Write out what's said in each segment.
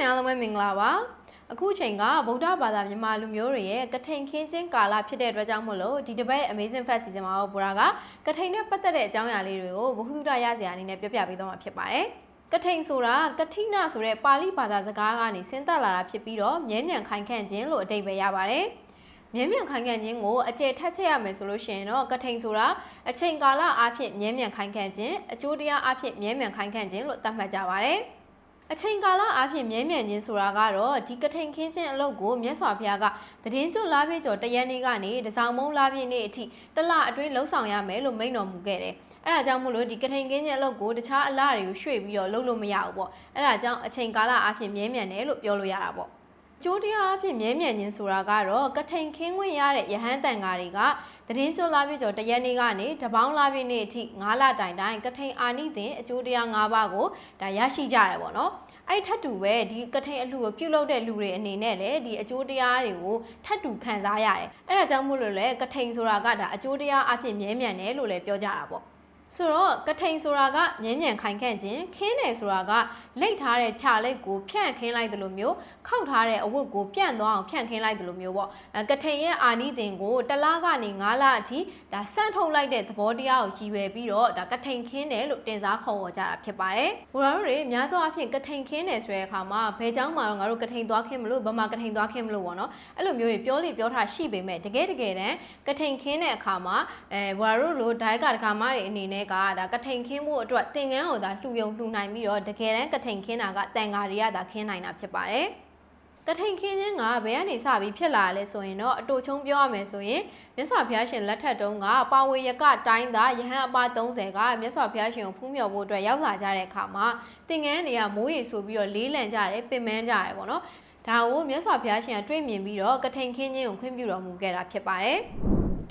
များလုံးပဲမင်္ဂလာပါအခုချိန်ကဗုဒ္ဓဘာသာမြန်မာလူမျိုးတွေရဲ့ကထိန်ခင်းချင်းကာလဖြစ်တဲ့အတွက်ကြောင့်မို့လို့ဒီတစ်ပတ် Amazing Fest Season မှာတော့ဘူရာကကထိန်နဲ့ပတ်သက်တဲ့အကြောင်းအရာလေးတွေကိုဘ ഹു သုဒရစရာအနေနဲ့ပြောပြပေးသွားမှာဖြစ်ပါတယ်ကထိန်ဆိုတာကထိနာဆိုတဲ့ပါဠိဘာသာစကားကနေဆင်းသက်လာတာဖြစ်ပြီးတော့မြဲမြံခိုင်ခန့်ခြင်းလို့အဓိပ္ပာယ်ရပါတယ်မြဲမြံခိုင်ခန့်ခြင်းကိုအကျယ်ထက်ချက်ရမယ်ဆိုလို့ရှိရင်တော့ကထိန်ဆိုတာအချိန်ကာလအဖြစ်မြဲမြံခိုင်ခန့်ခြင်းအကျိုးတရားအဖြစ်မြဲမြံခိုင်ခန့်ခြင်းလို့သတ်မှတ်ကြပါတယ် အချိန်ကာလအဖြစ်မြဲမြံခြင်းဆိုတာကတော့ဒီကထိန်ခင်းခြင်းအလုပ်ကိုမြတ်စွာဘုရားကသတင်းကျွတ်လားပြည့်ကျော်တရက်နေ့ကနေတစောင်းမုံလားပြည့်နေ့အထိတစ်လအတွင်းလှုပ်ဆောင်ရမယ်လို့မိန့်တော်မူခဲ့တယ်။အဲဒါကြောင့်မို့လို့ဒီကထိန်ခင်းခြင်းအလုပ်ကိုတခြားအလားတွေကိုရွှေ့ပြီးတော့လုပ်လို့မရဘူးပေါ့။အဲဒါကြောင့်အချိန်ကာလအဖြစ်မြဲမြံတယ်လို့ပြောလို့ရတာပေါ့။ ကျိုးတရားအဖြစ်မြဲမြံခြင်းဆိုတာကတော့ကထိန်ခင်းဝင်ရတဲ့ယဟန်တန်ဃာတွေကသတင်းကျွတ်လားပြည့်ကျော်တရက်နေ့ကနေတပေါင်းလားပြည့်နေ့အထိ9လတိုင်တိုင်ကထိန်အာနိသင်အကျိုးတရား၅ပါးကိုဒါရရှိကြရတယ်ပေါ့နော်။အဲ့ထပ်တူပဲဒီကထိန်အလှကိုပြုတ်လုပ်တဲ့လူတွေအနေနဲ့လည်းဒီအကျိုးတရားတွေကိုထပ်တူခံစားရတယ်။အဲ့ဒါကြောင့်မို့လို့လေကထိန်ဆိုတာကဒါအကျိုးတရားအဖြစ်မြဲမြံတယ်လို့လည်းပြောကြတာပေါ့။ ဆိုတော့ကထိန်ဆိုတာကမြင်းမြန်ခိုင်ခန့်ခြင်းခင်းတယ်ဆိုတာကလိတ်ထားတဲ့ဖြာလိတ်ကိုဖြန့်ခင်းလိုက်တယ်လို့မျိုးခောက်ထားတဲ့အဝတ်ကိုပြန့်သွားအောင်ဖြန့်ခင်းလိုက်တယ်လို့မျိုးပေါ့အဲကထိန်ရဲ့အာနိသင်ကိုတစ်လကနေ9လအထိဒါစန့်ထုတ်လိုက်တဲ့သဘောတရားကိုရည်ရွယ်ပြီးတော့ဒါကထိန်ခင်းတယ်လို့တင်စားခေါ်ဝေါ်ကြတာဖြစ်ပါတယ်။ဘိုရာတို့တွေအများသောအားဖြင့်ကထိန်ခင်းတယ်ဆိုတဲ့အခါမှာဘယ်เจ้าမှာတော့ငါတို့ကထိန်သွားခင်းမလို့ဗမာကထိန်သွားခင်းမလို့ပေါ့နော်အဲ့လိုမျိုးတွေပြောလိပြောထားရှိပေမဲ့တကယ်တကယ်တမ်းကထိန်ခင်းတဲ့အခါမှာအဲဘိုရာတို့လိုဒိုက်ကတကာမတွေအနေနဲ့ ဲ့ကဒါကထိန်ခင်းမှုအတွက်သင်္ကန်းကိုသာလှူယုံလှူနိုင်ပြီးတော့တကယ်တမ်းကထိန်ခင်းတာကတန်ဃာတွေကသာခင်းနိုင်တာဖြစ်ပါတယ်ကထိန်ခင်းခြင်းကဘယ်ကနေစပြီးဖြစ်လာလဲဆိုရင်တော့အတူချုံပြောရမယ်ဆိုရင်မြတ်စွာဘုရားရှင်လက်ထက်တုန်းကပါဝေယကတိုင်းသားယဟန်အပါ30ကမြတ်စွာဘုရားရှင်ကိုဖူးမြော်ဖို့အတွက်ရောက်လာကြတဲ့အခါမှာသင်္ကန်းတွေကမိုးရေဆိုပြီးတော့လေးလံကြတယ်ပင်ပန်းကြတယ်ပေါ့နော်ဒါကိုမြတ်စွာဘုရားရှင်ကတွေ့မြင်ပြီးတော့ကထိန်ခင်းခြင်းကိုခွင့်ပြုတော်မူခဲ့တာဖြစ်ပါတယ်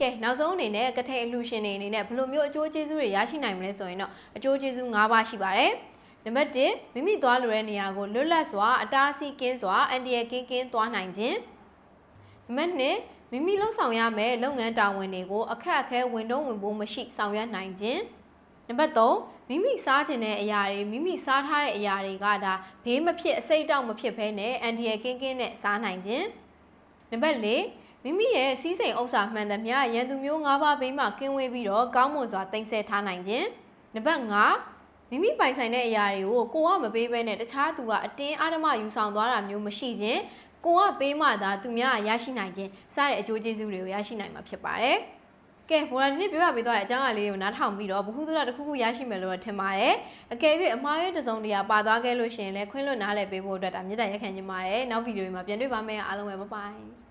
ကဲနောက်ဆုံးအနေနဲ့ကထိန်အလှရှင်တွေအနေနဲ့ဘယ်လိုမျိုးအကျိုးကျေးဇူးတွေရရှိနိုင်မလဲဆိုရင်တော့အကျိုးကျေးဇူး၅ပါးရှိပါတယ်နံပါတ်1မိမိသွားလိုတဲ့နေရာကိုလွတ်လပ်စွာအတားအဆီးကင်းစွာအန်တီယကင်းကင်းသွားနိုင်ခြင်းနံပါတ်2မိမိလှုပ်ဆောင်ရမယ့်လုပ်ငန်းတာဝန်တွေကိုအခက်အခဲဝင်တော့ဝင်ဖို့မရှိဆောင်ရွက်နိုင်ခြင်းနံပါတ်3မိမိစားခြင်းတဲ့အရာတွေမိမိစားထားတဲ့အရာတွေကဒါဘေးမဖြစ်အစိတ်တောက်မဖြစ်ဘဲနဲ့အန်တီယကင်းကင်းနဲ့စားနိုင်ခြင်းနံပါတ်4 မိမိရဲ့စီးစိမ်ဥစ္စာမှန်သမျှရန်သူမျိုး၅ပါးဘေးမှကင်းဝေးပြီးတော့ကောင်းမွန်စွာတင်ဆက်ထားနိုင်ခြင်းနံပါတ်5မိမိပိုင်ဆိုင်တဲ့အရာတွေကိုကိုကမပေးဘဲနဲ့တခြားသူကအတင်းအဓမ္မယူဆောင်သွားတာမျိုးမရှိခြင်းကိုကပေးမှသာသူများရရှိနိုင်ခြင်းစတဲ့အကျိုးကျေးဇူးတွေကိုရရှိနိုင်မှာဖြစ်ပါတယ်ကဲဘော်ရာဒီနေ့ပြောပြပေးသွားတဲ့အကြောင်းအရာလေးကိုနားထောင်ပြီးတော့ဘ ഹു သုဒတစ်ခုခုရရှိမယ်လို့ထင်ပါတယ်။အကယ်၍အမှားရတစုံတရာပါသွားခဲ့လို့ရှိရင်လည်းခွင့်လွှတ်နားလည်ပေးဖို့အတွက်ဒါမြစ်တာရက်ခံချင်ပါတယ်။နောက်ဗီဒီယိုမှာပြန်တွေ့ပါမယ်အားလုံးပဲဘိုင်ဘိုင်